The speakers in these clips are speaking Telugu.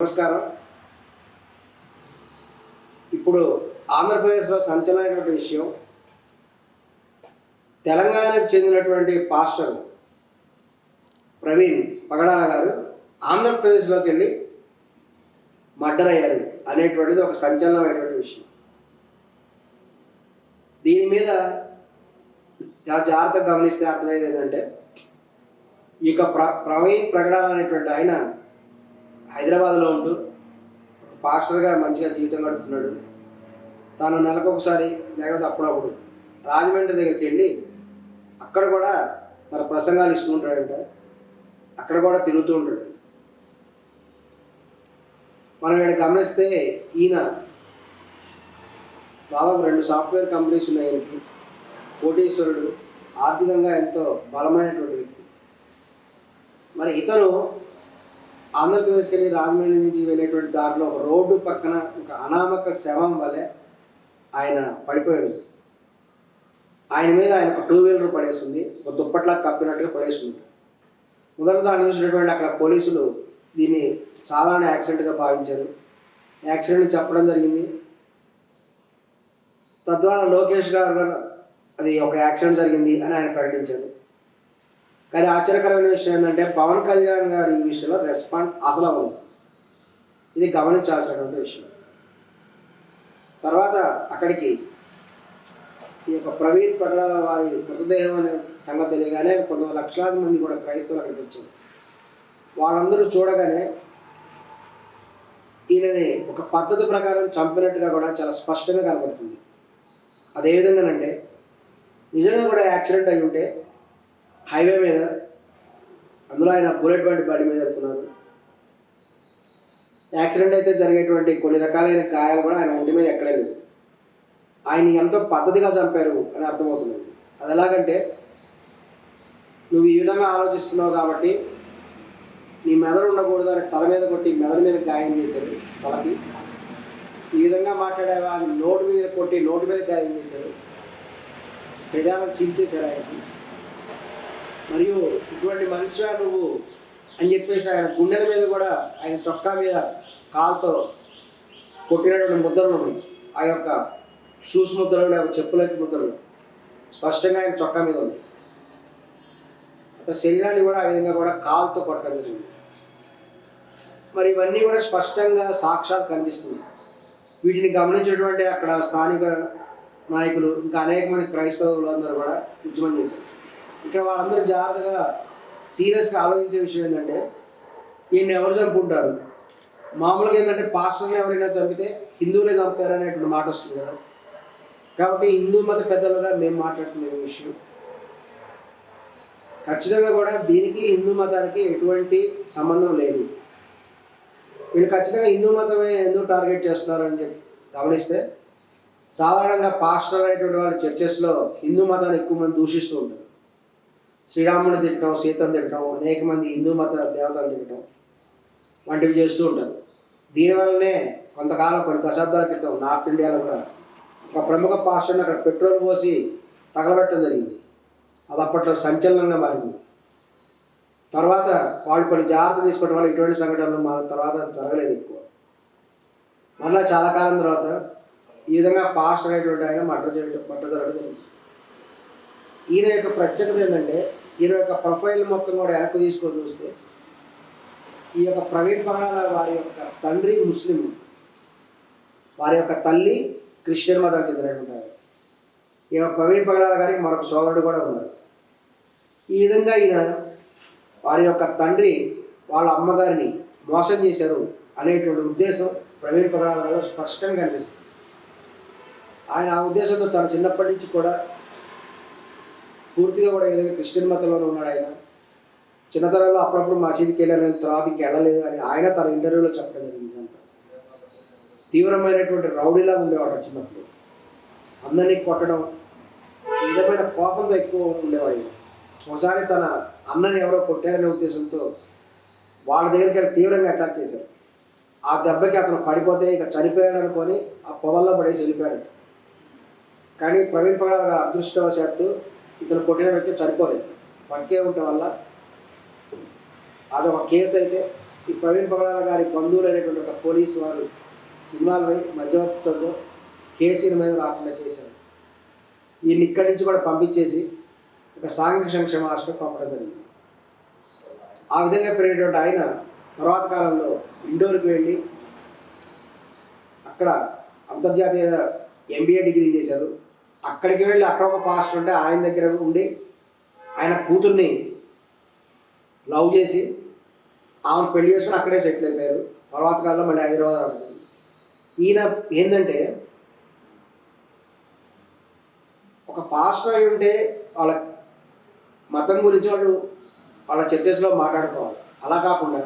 నమస్కారం. ఇప్పుడు ఆంధ్రప్రదేశ్లో సంచలనమైనటువంటి విషయం తెలంగాణకు చెందినటువంటి పాస్టర్ ప్రవీణ్ పగడాల గారు ఆంధ్రప్రదేశ్లోకి వెళ్ళి మర్డర్ అయ్యారు అనేటువంటిది ఒక సంచలనమైనటువంటి విషయం. దీని మీద చాలా జాగ్రత్తగా గమనిస్తే అర్థమయ్యేది ఏంటంటే ఈ యొక్క ప్ర ప్రవీణ్ ప్రగడాల అనేటువంటి ఆయన హైదరాబాద్లో ఉంటూ పాస్టర్గా మంచిగా జీవితం గడుపుతున్నాడు. తాను నెలకొకసారి లేకపోతే అప్పుడప్పుడు రాజమండ్రి దగ్గరికి వెళ్ళి అక్కడ కూడా తన ప్రసంగాలు ఇస్తూ ఉంటాడంట. అక్కడ కూడా తిరుగుతూ ఉంటాడు. మనం ఇక్కడ గమనిస్తే ఈయన దాదాపు రెండు సాఫ్ట్వేర్ కంపెనీస్ ఉన్నాయి కోటీశ్వరుడు ఆర్థికంగా ఎంతో బలమైనటువంటి వ్యక్తి. మరి ఇతను ఆంధ్రప్రదేశ్కి వెళ్ళి రాజమండ్రి నుంచి వెళ్ళేటువంటి దారిలో ఒక రోడ్డు పక్కన ఒక అనామక శవం వలె ఆయన పడిపోయాడు. ఆయన మీద ఆయన ఒక టూ వీలర్ పడేసింది. ఒక దుప్పట్లా కప్పినట్టుగా పడేస్తుంది మొదట దాన్ని చూసినటువంటి అక్కడ పోలీసులు దీన్ని సాధారణ యాక్సిడెంట్గా భావించారు. యాక్సిడెంట్ చెప్పడం జరిగింది. తద్వారా లోకేష్ గారు గారు అది ఒక యాక్సిడెంట్ జరిగింది అని ఆయన ప్రకటించారు. కానీ ఆశ్చర్యకరమైన విషయం ఏంటంటే పవన్ కళ్యాణ్ గారు ఈ విషయంలో రెస్పాండ్ అసలు అవ్వదు. ఇది గమనించాల్సినటువంటి విషయం. తర్వాత అక్కడికి ఈ యొక్క ప్రవీణ్ పగడాల వారి మృతదేహం అనే సంగతి తెలియగానే కొన్ని లక్షలాది మంది కూడా క్రైస్తవులు అక్కడికి వచ్చారు. వాళ్ళందరూ చూడగానే ఈయనని ఒక పద్ధతి ప్రకారం చంపినట్టుగా కూడా చాలా స్పష్టంగా కనబడుతుంది. అదే విధంగానంటే నిజంగా కూడా యాక్సిడెంట్ అయి ఉంటే హైవే మీద అందులో ఆయన బుల్లెట్ బండి బండి మీద వెళ్తున్నారు. యాక్సిడెంట్ అయితే జరిగేటువంటి కొన్ని రకాలైన గాయాలు కూడా ఆయన ఒంటి మీద ఎక్కడే లేదు. ఆయన ఎంతో పద్ధతిగా చంపారు అని అర్థమవుతుంది. అది ఎలాగంటే నువ్వు ఈ విధంగా ఆలోచిస్తున్నావు కాబట్టి నీ మెదడు ఉండకూడదు అని తల మీద కొట్టి మెదడు మీద గాయం చేశారు తలకి ఈ విధంగా మాట్లాడేవా నోటు మీద కొట్టి నోటు మీద గాయం చేశారు. పెదాలను చీల్చేశారు ఆయనకి. మరియు ఇటువంటి మనిషిగా నువ్వు అని చెప్పేసి ఆయన గుండెల మీద కూడా ఆయన చొక్కా మీద కాలుతో కొట్టినటువంటి ముద్రలు ఉన్నాయి. ఆ యొక్క షూస్ ముద్రలు లేకపోతే చెప్పులకి ముద్రలు. స్పష్టంగా ఆయన చొక్కా మీద ఉంది అతని శరీరాన్ని కూడా ఆ విధంగా కూడా కాలుతో కొట్టడం జరిగింది. మరి ఇవన్నీ కూడా స్పష్టంగా సాక్షాత్ కనిపిస్తుంది వీటిని గమనించినటువంటి అక్కడ స్థానిక నాయకులు ఇంకా అనేక మంది క్రైస్తవులు అందరూ కూడా ఉద్యమం చేశారు. ఇక్కడ వాళ్ళందరూ జాగ్రత్తగా సీరియస్గా ఆలోచించే విషయం ఏంటంటే ఈయన్ని ఎవరు చంపుకుంటారు? మామూలుగా ఏంటంటే పాస్టర్లు ఎవరైనా చంపితే హిందువులే చంపారు అనేటువంటి మాట వస్తుంది కదా. కాబట్టి హిందూ మత పెద్దలుగా మేము మాట్లాడుతున్న విషయం. ఖచ్చితంగా కూడా దీనికి హిందూ మతానికి ఎటువంటి సంబంధం లేదు. వీళ్ళు ఖచ్చితంగా హిందూ మతమే ఎందుకు టార్గెట్ చేస్తున్నారని చెప్పి గమనిస్తే సాధారణంగా పాస్టర్ అనేటువంటి వాళ్ళు చర్చెస్లో హిందూ మతాన్ని ఎక్కువ మంది దూషిస్తూ ఉంటారు. శ్రీరాముని తిట్టడం సీతను తిట్టడం అనేక మంది హిందూ మత దేవతలు తిట్టడం వంటివి చేస్తూ ఉంటారు. దీనివల్లనే కొంతకాలం కొన్ని దశాబ్దాల క్రితం నార్త్ ఇండియాలో కూడా ఒక ప్రముఖ పాస్టర్ని అక్కడ పెట్రోల్ పోసి తగలబెట్టడం జరిగింది. అది అప్పట్లో సంచలనంగా మారింది. తర్వాత వాళ్ళు కొన్ని జాగ్రత్త తీసుకోవడం వల్ల ఇటువంటి సంఘటనలు మన తర్వాత జరగలేదు ఎక్కువ. మళ్ళీ చాలా కాలం తర్వాత ఈ విధంగా పాస్టర్ అనేటువంటి ఆయన మటర్ చేయడం మటర్ జరగడం జరిగింది. ఈయన యొక్క ప్రత్యేకత ఏంటంటే ఈయన యొక్క ప్రొఫైల్ మొత్తం కూడా వెనక్కి తీసుకొని చూస్తే ఈ యొక్క ప్రవీణ్ పరాల వారి యొక్క తండ్రి ముస్లిం. వారి యొక్క తల్లి క్రిస్టియన్ మతానికి చెందినటువంటి వారు. ఈ యొక్క ప్రవీణ్ పగడాల గారికి మరొక సోదరుడు కూడా ఉన్నారు. ఈ విధంగా ఈయన వారి యొక్క తండ్రి వాళ్ళ అమ్మగారిని మోసం చేశారు అనేటువంటి ఉద్దేశం ప్రవీణ్ పగడాల గారు స్పష్టంగా కనిపిస్తుంది. ఆయన ఆ ఉద్దేశంతో తను చిన్నప్పటి నుంచి కూడా పూర్తిగా కూడా ఏదైనా క్రిస్టియన్ మతంలోనే ఉన్నాడు ఆయన. చిన్నతనంలో అప్పుడప్పుడు మసీదుకి వెళ్ళాను తర్వాత ఇంక వెళ్ళలేదు అని ఆయన తన ఇంటర్వ్యూలో చెప్పడం జరిగింది అంత. తీవ్రమైనటువంటి రౌడీలా ఉండేవాడు చిన్నప్పుడు. అందరినీ కొట్టడం విధమైన కోపంతో ఎక్కువ ఉండేవాడు ఒకసారి తన అన్నని ఎవరో కొట్టారనే ఉద్దేశంతో వాళ్ళ దగ్గరికి వెళ్ళి తీవ్రంగా అటాక్ చేశారు ఆ దెబ్బకి అతను పడిపోతే ఇక చనిపోయాడు అనుకొని ఆ పొదల్లో పడేసి వెళ్ళిపోయాడు. కానీ ప్రవీణ్ పగల అదృష్టవశాత్తు ఇతను కొట్టిన వ్యక్తి చనిపోలేదు. పక్కే ఉండటం వల్ల అదొక కేసు అయితే ఈ ప్రవీణ్ పగడాల గారి బంధువులు అనేటువంటి ఒక పోలీసు వారు ఇన్వాల్వ్ అయ్యి మధ్యవర్తులతో కేసు మీద రాకుండా చేశారు. ఈయన ఇక్కడి నుంచి కూడా పంపించేసి ఒక సాంఘిక సంక్షేమ హాస్టల్ పంపడం జరిగింది. ఆ విధంగా పెరిగినటువంటి ఆయన తర్వాత కాలంలో ఇండోర్కి వెళ్ళి అక్కడ అంతర్జాతీయ ఎంబీఏ డిగ్రీ చేశారు. అక్కడికి వెళ్ళి అక్కడ ఒక పాస్టర్ ఉంటే ఆయన దగ్గర ఉండి ఆయన కూతుర్ని లవ్ చేసి ఆమె పెళ్ళి చేసుకుని అక్కడే సెటిల్ అయిపోయారు. తర్వాత కాలంలో మళ్ళీ హైదరాబాద్ ఈయన ఏంటంటే ఒక పాస్టర్ అయి ఉంటే వాళ్ళ మతం గురించి వాళ్ళు వాళ్ళ చర్చెస్లో మాట్లాడుకోవాలి. అలా కాకుండా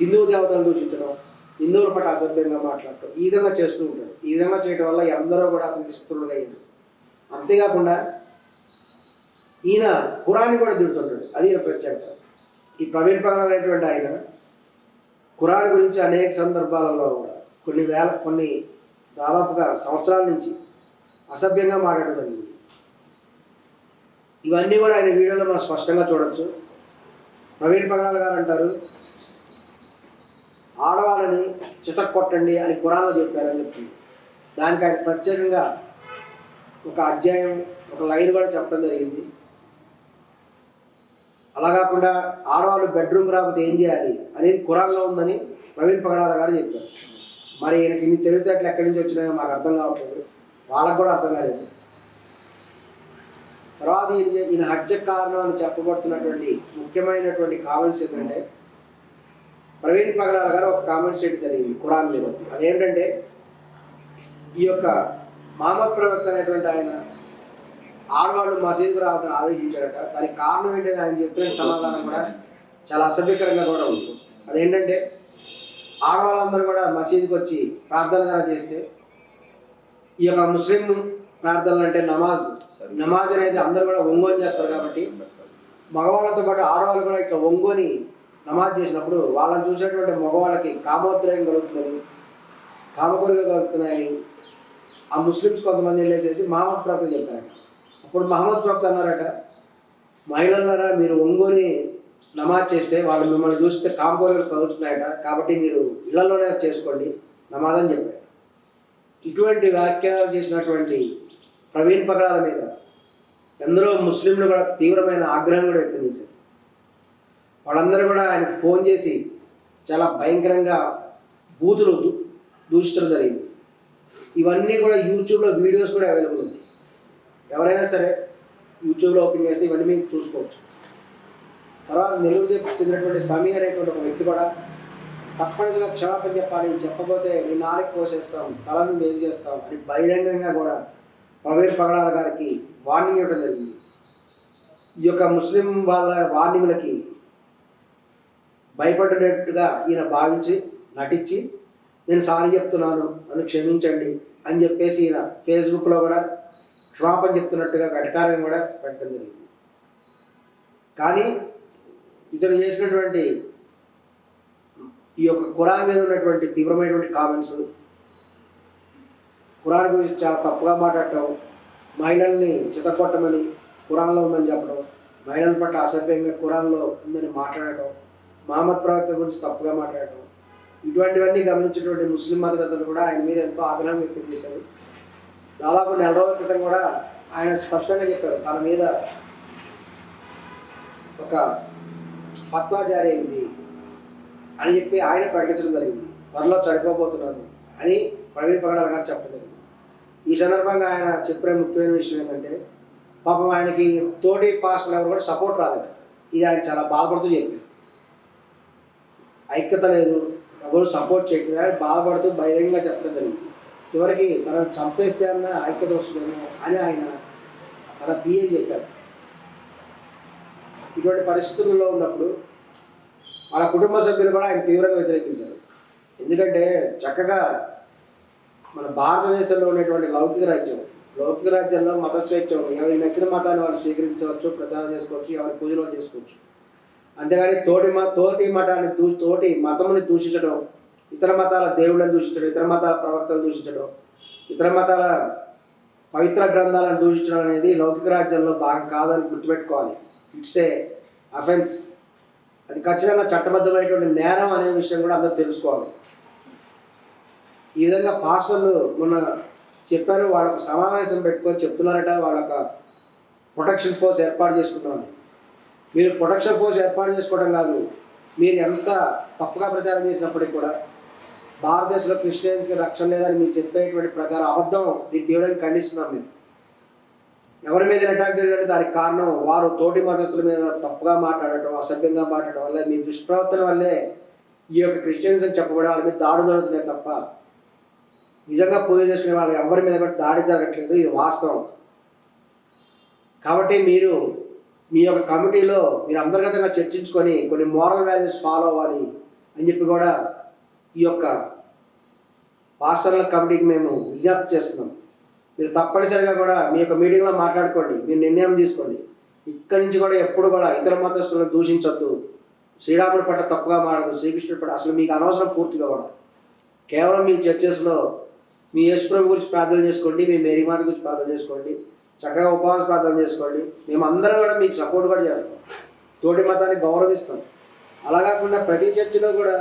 హిందూ దేవతలు దూషించడం హిందువుల పట్ల అసభ్యంగా మాట్లాడటం ఈ విధంగా చేస్తూ ఉంటారు. ఈ విధంగా చేయడం వల్ల అందరూ కూడా అతనికి శత్రువులుగా అయ్యారు అంతేకాకుండా ఈయన కురాన్ని కూడా తిడుతుంటాడు. అది ఈయన ప్రత్యేకత. ఈ ప్రవీణ్ పగల్ అనేటువంటి ఆయన కురాన్ గురించి అనేక సందర్భాలలో కూడా కొన్ని వేల కొన్ని దాదాపుగా సంవత్సరాల నుంచి అసభ్యంగా మాట్లాడడం జరిగింది. ఇవన్నీ కూడా ఆయన వీడియోలో మనం స్పష్టంగా చూడొచ్చు. ప్రవీణ్ పగడాల్ గారు అంటారు ఆడవాళ్ళని చితక్కొట్టండి అని కురాన్లో చెప్పారని చెప్తుంది దానికి ఆయన ప్రత్యేకంగా ఒక అధ్యాయం ఒక లైన్ కూడా చెప్పడం జరిగింది. అలా కాకుండా ఆడవాళ్ళు బెడ్రూమ్ రాకపోతే ఏం చేయాలి అనేది ఖురాన్లో ఉందని ప్రవీణ్ పగడాల గారు చెప్పారు. మరి ఈయనకి ఇన్ని తెలివితేటలు ఎక్కడి నుంచి వచ్చినాయో మాకు అర్థం కావట్లేదు. వాళ్ళకు కూడా అర్థం కాలేదు. తర్వాత ఈయన ఈయన హత్య కారణం అని చెప్పబడుతున్నటువంటి ముఖ్యమైనటువంటి కామెంట్స్ ఏంటంటే ప్రవీణ్ పగడాల గారు ఒక కామెంట్స్ చేయడం జరిగింది ఖురాన్ మీద. అదేంటంటే ఈ యొక్క మహమ్మద్ ప్రవక్త అనేటువంటి ఆయన ఆడవాళ్ళు మసీదుకు రావడం ఆదేశించాడట. దానికి కారణం ఏంటని ఆయన చెప్పిన సమాధానం కూడా చాలా అసభ్యకరంగా కూడా ఉంది. అదేంటంటే ఆడవాళ్ళందరూ కూడా మసీదుకి వచ్చి ప్రార్థన కూడా చేస్తే ఈ యొక్క ముస్లిం ప్రార్థనలు అంటే నమాజ్ నమాజ్ అనేది అందరూ కూడా ఒంగోలు చేస్తారు కాబట్టి మగవాళ్ళతో పాటు ఆడవాళ్ళు కూడా ఇట్లా ఒంగోని నమాజ్ చేసినప్పుడు వాళ్ళని చూసేటువంటి మగవాళ్ళకి కామోద్రయం కలుగుతుంది కామకోరిక కలుగుతున్నాయని ఆ ముస్లిమ్స్ కొంతమంది వెళ్ళేసేసి మహమ్మద్ ప్రవక్త చెప్పారట అప్పుడు మహమ్మద్ ప్రవక్త అన్నారట మహిళలారా మీరు ఒంగోని నమాజ్ చేస్తే వాళ్ళు మిమ్మల్ని చూస్తే కామకోరికలు కలుగుతున్నాయట కాబట్టి మీరు ఇళ్ళలోనే చేసుకోండి నమాజ్ అని చెప్పారు. ఇటువంటి వ్యాఖ్యానాలు చేసినటువంటి ప్రవీణ్ పగడాల మీద ఎందరో ముస్లింలు కూడా తీవ్రమైన ఆగ్రహం కూడా వ్యక్తం చేశారు. వాళ్ళందరూ కూడా ఆయనకు ఫోన్ చేసి చాలా భయంకరంగా బూతులు దూషించడం జరిగింది. ఇవన్నీ కూడా యూట్యూబ్లో వీడియోస్ కూడా అవైలబుల్ ఉంది. ఎవరైనా సరే యూట్యూబ్లో ఓపెన్ చేసి ఇవన్నీ మీరు చూసుకోవచ్చు. తర్వాత నెల్లూరు చెప్పి చెందినటువంటి సమీ అనేటువంటి ఒక వ్యక్తి కూడా తప్పనిసరిగా క్షమాపణ చెప్పాలి చెప్పకపోతే మీ నాలుగు పోసేస్తాం తలని మేలు చేస్తాం అని బహిరంగంగా కూడా ప్రవీణ్ పగడాల గారికి వార్నింగ్ ఇవ్వడం జరిగింది. ఈ యొక్క ముస్లిం వాళ్ళ వార్నింగ్లకి భయపడినట్టుగా ఈయన భావించి నటించి నేను సారీ చెప్తున్నాను నన్ను క్షమించండి అని చెప్పేసి ఈయన ఫేస్బుక్లో కూడా క్షమాపణ చెప్తున్నట్టుగా కటకారం కూడా పెట్టడం జరిగింది. కానీ ఇతను చేసినటువంటి ఈ యొక్క కురాన్ మీద ఉన్నటువంటి తీవ్రమైనటువంటి కామెంట్స్ కురాన్ గురించి చాలా తప్పుగా మాట్లాడటం మహిళల్ని చితకొట్టమని కురాన్లో ఉందని చెప్పడం మహిళల పట్ల అసభ్యంగా కురాన్లో ఉందని మాట్లాడటం మహమ్మద్ ప్రవక్త గురించి తప్పుగా మాట్లాడటం ఇటువంటివన్నీ గమనించినటువంటి ముస్లిం మతవేత్తలు కూడా ఆయన మీద ఎంతో ఆగ్రహం వ్యక్తం చేశారు. దాదాపు నెల రోజుల క్రితం కూడా ఆయన స్పష్టంగా చెప్పారు తన మీద ఒక ఫత్వా జారీ అయింది అని చెప్పి ఆయన ప్రకటించడం జరిగింది. త్వరలో చనిపోబోతున్నాను అని ప్రవీణ్ పగడాల గారు చెప్పడం జరిగింది. ఈ సందర్భంగా ఆయన చెప్పిన ముఖ్యమైన విషయం ఏంటంటే పాపం ఆయనకి తోటి పాస్టర్లు ఎవరు కూడా సపోర్ట్ రాలేదు. ఇది ఆయన చాలా బాధపడుతూ చెప్పారు. ఐక్యత లేదు. ఎవరు సపోర్ట్ చేయట్లేదు అని బాధపడుతూ బహిరంగంగా చెప్పడం జరిగింది. చివరికి తనను చంపేస్తే అన్న ఐక్యత వస్తుందేమో అని ఆయన తన పిఏ చెప్పారు. ఇటువంటి పరిస్థితుల్లో ఉన్నప్పుడు వాళ్ళ కుటుంబ సభ్యులు కూడా ఆయన తీవ్రంగా వ్యతిరేకించారు. ఎందుకంటే చక్కగా మన భారతదేశంలో ఉన్నటువంటి లౌకిక రాజ్యం లౌకిక రాజ్యంలో మత స్వేచ్ఛ ఉంది. ఎవరికి నచ్చిన మతాన్ని వాళ్ళు స్వీకరించవచ్చు ప్రచారం చేసుకోవచ్చు ఎవరి పూజలు చేసుకోవచ్చు. అంతేగాని తోటి మా తోటి మతాన్ని దూ తోటి మతముని దూషించడం ఇతర మతాల దేవుళ్ళని దూషించడం ఇతర మతాల ప్రవక్తలను దూషించడం ఇతర మతాల పవిత్ర గ్రంథాలను దూషించడం అనేది లౌకిక రాజ్యంలో భాగం కాదని గుర్తుపెట్టుకోవాలి. ఇట్స్ ఏ అఫెన్స్ అది ఖచ్చితంగా చట్టబద్ధమైనటువంటి నేరం అనే విషయం కూడా అందరూ తెలుసుకోవాలి. ఈ విధంగా పాస్టర్లు మొన్న చెప్పారు వాళ్ళకు సమావేశం పెట్టుకొని చెప్తున్నారట వాళ్ళ ప్రొటెక్షన్ ఫోర్స్ ఏర్పాటు చేసుకున్నామని మీరు ప్రొటెక్షన్ ఫోర్స్ ఏర్పాటు చేసుకోవడం కాదు. మీరు ఎంత తప్పుగా ప్రచారం చేసినప్పటికీ కూడా భారతదేశంలో క్రిస్టియన్స్కి రక్షణ లేదని మీరు చెప్పేటువంటి ప్రచారం అబద్ధం. దీన్ని తీవ్రంగా ఖండిస్తున్నాం మేము. ఎవరి మీద అటాక్ జరిగినట్టు దానికి కారణం వారు తోటి మతస్థుల మీద తప్పుగా మాట్లాడటం అసభ్యంగా మాట్లాడటం వల్ల మీ దుష్ప్రవర్తన వల్లే ఈ యొక్క క్రిస్టియన్స్ అని చెప్పబడే వాళ్ళ మీద దాడి జరుగుతున్నాయి తప్ప నిజంగా పూజ చేసుకునే వాళ్ళు ఎవరి మీద కూడా దాడి జరగట్లేదు. ఇది వాస్తవం. కాబట్టి మీరు మీ యొక్క కమిటీలో మీరు అంతర్గతంగా చర్చించుకొని కొన్ని మోరల్ వాల్యూస్ ఫాలో అవ్వాలి అని చెప్పి కూడా ఈ యొక్క పాస్టర్ల కమిటీకి మేము విజ్ఞప్తి చేస్తున్నాం. మీరు తప్పనిసరిగా కూడా మీ యొక్క మీటింగ్లో మాట్లాడుకోండి. మీరు నిర్ణయం తీసుకోండి. ఇక్కడి నుంచి కూడా ఎప్పుడు కూడా ఇతర మతస్థులను దూషించొద్దు. శ్రీరాముడి పట్ల తప్పుగా మాడదు శ్రీకృష్ణుడి పట్ల అసలు మీకు అనవసరం పూర్తిగా కూడా. కేవలం మీ చర్చెస్లో మీ యశ్వరం గురించి ప్రార్థన చేసుకోండి. మీ మేరీమాత గురించి ప్రార్థన చేసుకోండి. చక్కగా ఉపవాస ప్రార్థన చేసుకోండి. మేము అందరం కూడా మీకు సపోర్ట్ కూడా చేస్తాం. తోటి మతాన్ని గౌరవిస్తాం. అలా కాకుండా ప్రతి చర్చిలో కూడా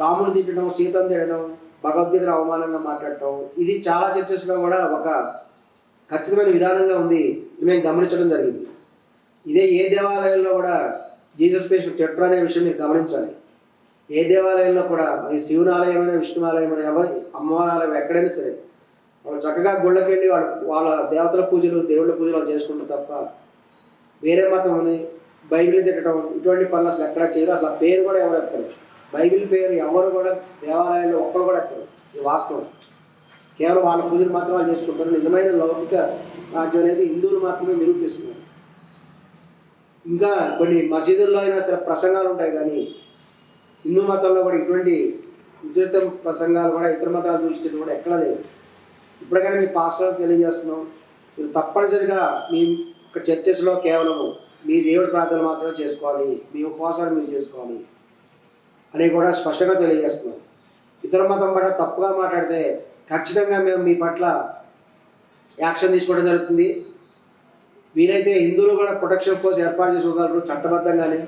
రాముడు తిట్టడం సీతను తిట్టడం భగవద్గీతను అవమానంగా మాట్లాడటం ఇది చాలా చర్చెస్లో కూడా ఒక ఖచ్చితమైన విధానంగా ఉంది మేము గమనించడం జరిగింది. ఇదే ఏ దేవాలయంలో కూడా జీసస్ పేషెంట్ టెట్ర అనే విషయం మీరు గమనించాలి. ఏ దేవాలయంలో కూడా అది శివుని ఆలయమైన విష్ణు ఆలయమైన ఎవరి అమ్మవారి ఆలయం ఎక్కడైనా సరే వాళ్ళు చక్కగా గుళ్ళకి వెళ్ళి వాళ్ళ వాళ్ళ దేవతల పూజలు దేవుళ్ళ పూజలు వాళ్ళు చేసుకుంటారు తప్ప వేరే మతం అని బైబిల్ తిట్టడం ఇటువంటి పనులు అసలు ఎక్కడ చేయరు. అసలు ఆ పేరు కూడా ఎవరు ఎత్తరు. బైబిల్ పేరు ఎవరు కూడా దేవాలయాల్లో ఒక్కరు కూడా ఎత్తరు. ఇది వాస్తవం. కేవలం వాళ్ళ పూజలు మాత్రం వాళ్ళు చేసుకుంటారు. నిజమైన లౌకిక రాజ్యం అనేది హిందువులు మాత్రమే నిరూపిస్తున్నారు. ఇంకా కొన్ని మసీదుల్లో అయినా సరే ప్రసంగాలు ఉంటాయి కానీ హిందూ మతంలో కూడా ఇటువంటి ఉద్యత ప్రసంగాలు కూడా ఇతర మతాలు చూసేది కూడా ఎక్కడా లేదు ఇప్పటికైనా మీ పాస్టర్లకు తెలియజేస్తున్నాం. మీరు తప్పనిసరిగా మీ ఒక చర్చెస్లో కేవలం మీ దేవుడి ప్రార్థనలు మాత్రమే చేసుకోవాలి. మీ ఉపవాసాలు మీరు చేసుకోవాలి. అని కూడా స్పష్టంగా తెలియజేస్తున్నాం. ఇతర మతం పట్ల తప్పుగా మాట్లాడితే ఖచ్చితంగా మేము మీ పట్ల యాక్షన్ తీసుకోవడం జరుగుతుంది. వీలైతే హిందువులు కూడా ప్రొటెక్షన్ ఫోర్స్ ఏర్పాటు చేసుకోగలరు చట్టబద్ధంగానే.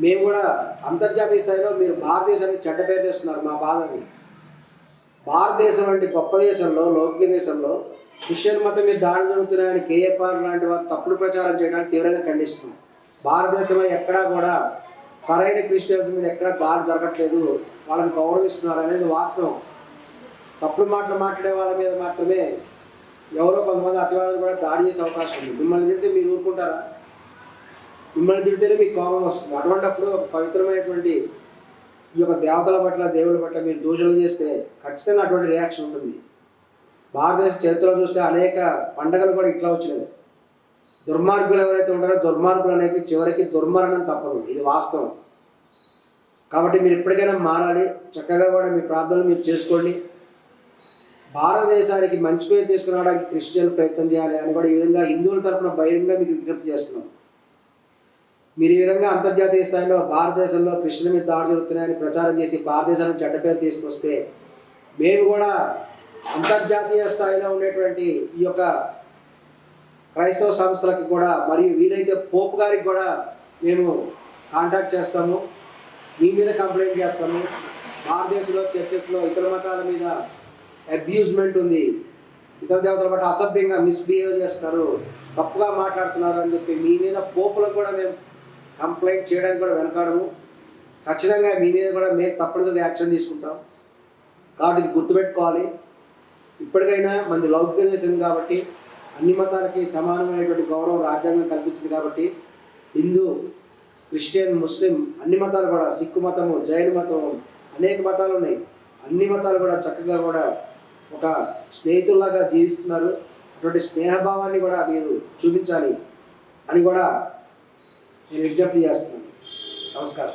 మేము కూడా అంతర్జాతీయ స్థాయిలో మీరు భారతదేశానికి చెడ్డ పేరు చేస్తున్నారు మా బాధని భారతదేశం వంటి గొప్ప దేశంలో లౌకిక దేశంలో క్రిస్టియన్ మతం మీద దాడి జరుగుతున్నాయని కేఏపార్ లాంటి వారు తప్పుడు ప్రచారం చేయడానికి తీవ్రంగా ఖండిస్తుంది భారతదేశంలో ఎక్కడా కూడా సరైన క్రిస్టియన్స్ మీద ఎక్కడ దాడి జరగట్లేదు. వాళ్ళని గౌరవిస్తున్నారు అనేది వాస్తవం. తప్పుడు మాటలు మాట్లాడే వాళ్ళ మీద మాత్రమే ఎవరో కొంతమంది అతివాదులు కూడా దాడి చేసే అవకాశం ఉంది. మిమ్మల్ని తిడితే మీరు ఊరుకుంటారా? మిమ్మల్ని తిడితేనే మీకు కోపం వస్తుంది. అటువంటిప్పుడు పవిత్రమైనటువంటి ఈ యొక్క దేవతల పట్ల దేవుడి పట్ల మీరు దూషణలు చేస్తే ఖచ్చితంగా అటువంటి రియాక్షన్ ఉంటుంది. భారతదేశ చరిత్రలో చూస్తే అనేక పండగలు కూడా ఇట్లా వచ్చినవి. దుర్మార్గులు ఎవరైతే ఉంటారో దుర్మార్గులు అనేది చివరికి దుర్మరణం తప్పదు. ఇది వాస్తవం. కాబట్టి మీరు ఎప్పటికైనా మారాలి. చక్కగా కూడా మీ ప్రార్థనలు మీరు చేసుకోండి. భారతదేశానికి మంచి పేరు తీసుకురావడానికి క్రిస్టియన్ ప్రయత్నం చేయాలి అని కూడా ఈ విధంగా హిందువుల తరఫున బహిరంగ మీకు విజ్ఞప్తి చేస్తున్నాం. మీరు ఈ విధంగా అంతర్జాతీయ స్థాయిలో భారతదేశంలో కృష్ణ మీద దాడి జరుగుతున్నాయని ప్రచారం చేసి భారతదేశానికి చెడ్డ పేరు తీసుకొస్తే మేము కూడా అంతర్జాతీయ స్థాయిలో ఉండేటువంటి ఈ యొక్క క్రైస్తవ సంస్థలకి కూడా మరియు వీలైతే పోపు గారికి కూడా మేము కాంటాక్ట్ చేస్తాము. మీ మీద కంప్లైంట్ చేస్తాము. భారతదేశంలో చర్చెస్లో ఇతర మతాల మీద అబ్యూజ్మెంట్ ఉంది. ఇతర దేవతల పట్ల అసభ్యంగా మిస్బిహేవ్ చేస్తున్నారు. తప్పుగా మాట్లాడుతున్నారు అని చెప్పి మీ మీద పోపులకు కూడా మేము కంప్లైంట్ చేయడానికి కూడా వెనకాడము. ఖచ్చితంగా మీ మీద కూడా మేము తప్పనిసరిగా యాక్షన్ తీసుకుంటాం. కాబట్టి ఇది గుర్తుపెట్టుకోవాలి. ఇప్పటికైనా మంది లౌకిక దేశం కాబట్టి అన్ని మతాలకి సమానమైనటువంటి గౌరవం రాజ్యాంగం కల్పించింది కాబట్టి హిందూ క్రిస్టియన్ ముస్లిం అన్ని మతాలు కూడా సిక్కు మతము జైన మతం అనేక మతాలు ఉన్నాయి. అన్ని మతాలు కూడా చక్కగా కూడా ఒక స్నేహితుల్లాగా జీవిస్తున్నారు. అటువంటి స్నేహభావాన్ని కూడా మీరు చూపించాలి అని కూడా నేను విజ్ఞప్తి చేస్తున్నాను. నమస్కారం.